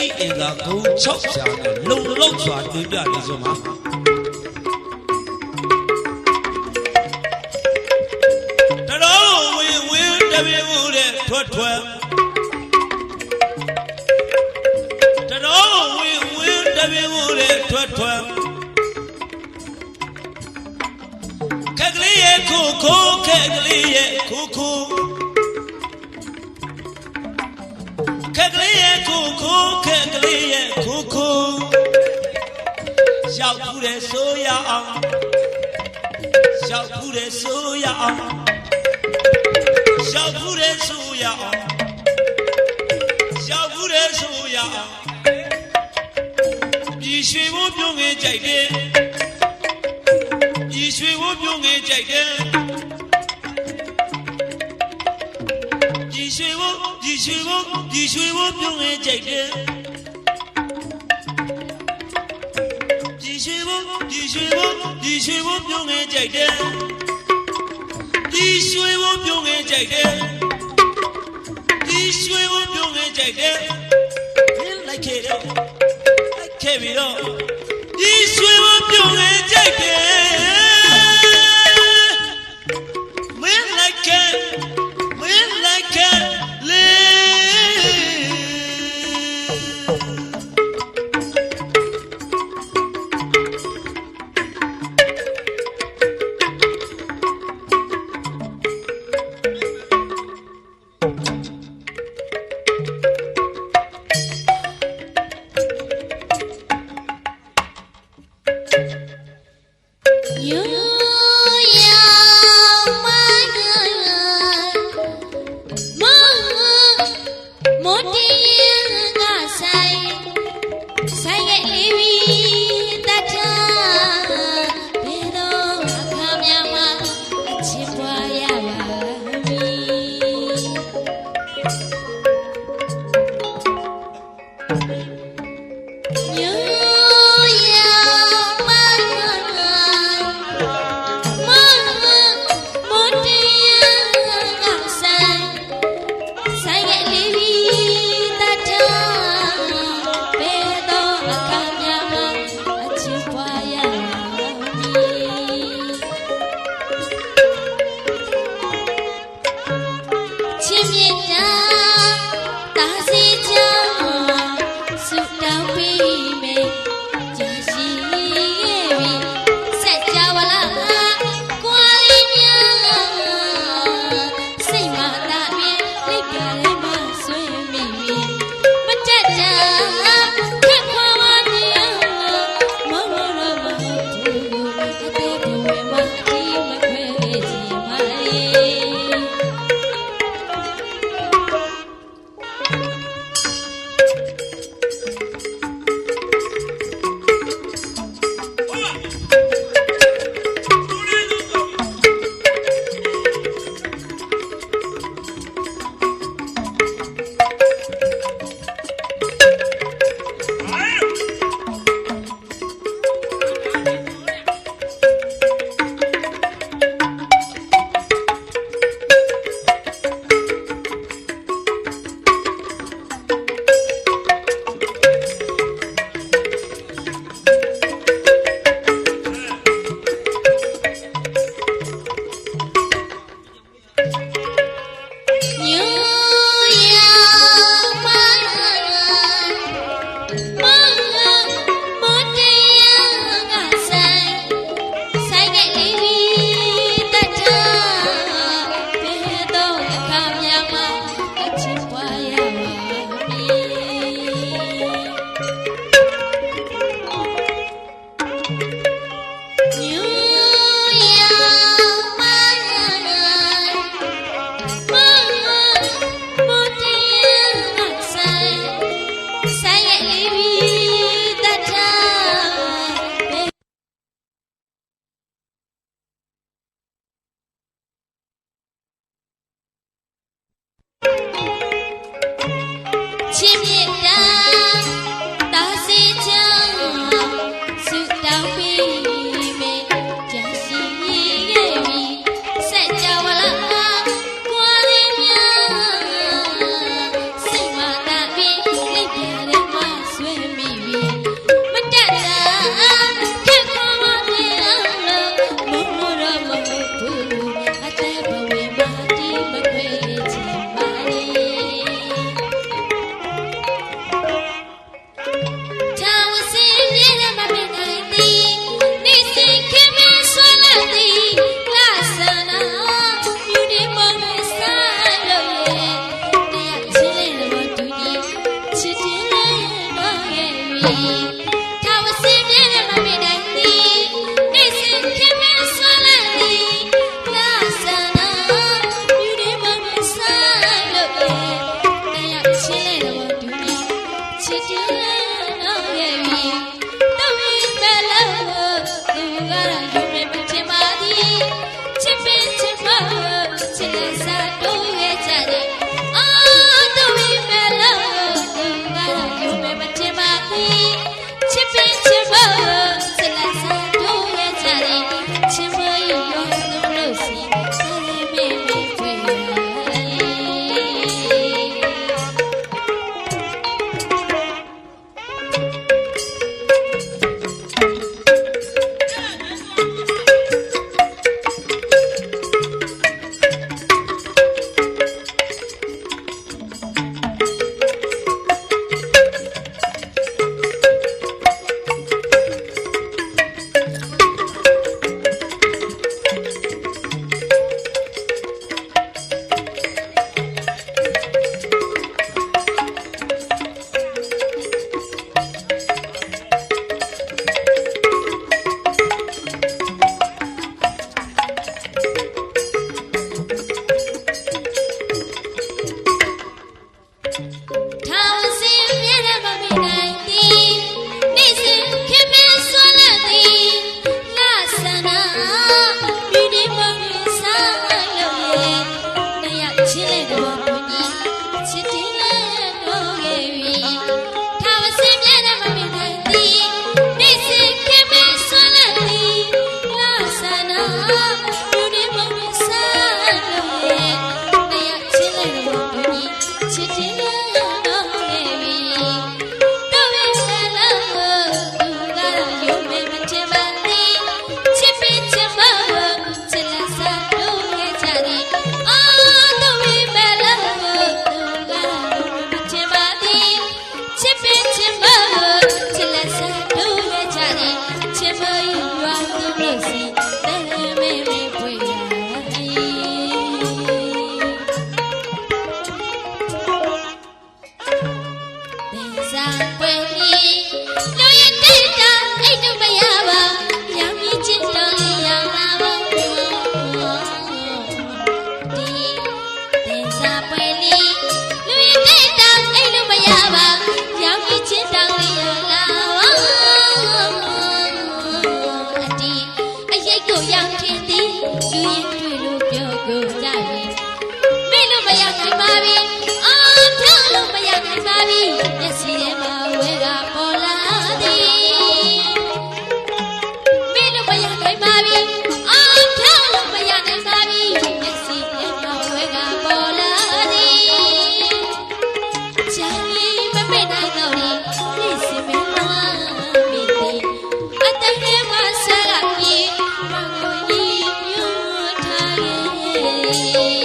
တိအင်္ဂါဂုံ6ရှာနဲ့လုံလောက်စွာတင်ပြနေစုံပါတတော်ဝင်ဝင်တပည့်ဦးတဲ့ထွက်ထွက်တတော်ဝင်ဝင်တပည့်ဦးတဲ့ထွက်ထွက်ခက်ကလေးရဲ့ခုခုခက်ကလေးရဲ့ခုခု လေးရဲ့ခိုးခိုးခက်ကလေးရဲ့ခိုးခိုးရှောက်ခုတဲ့ဆိုရအောင်ရှောက်ခုတဲ့ဆိုရအောင်ရှောက်ခုတဲ့ဆိုရအောင်ရှောက်ခုတဲ့ဆိုရအောင်ပြည်ရွှေဘုံပြုံးငယ်ကြိုက်တယ်ပြည်ရွှေဘုံပြုံးငယ်ကြိုက်တယ် ရွှေဘုကြည်ရွှေဘုပြုံးငယ်ကြိုက်တယ်ကြည်ရွှေဘုကြည်ရွှေဘုကြည်ရွှေဘုပြုံးငယ်ကြိုက်တယ်ကြည်ရွှေဘုပြုံးငယ်ကြိုက်တယ်ကြည်ရွှေဘုပြုံးငယ်ကြိုက်တယ်ဘယ်လိုက်ခဲ့တော့လိုက်ခဲ့ပြီတော့ကြည်ရွှေဘုပြုံးငယ်ကြိုက်တယ် You ပ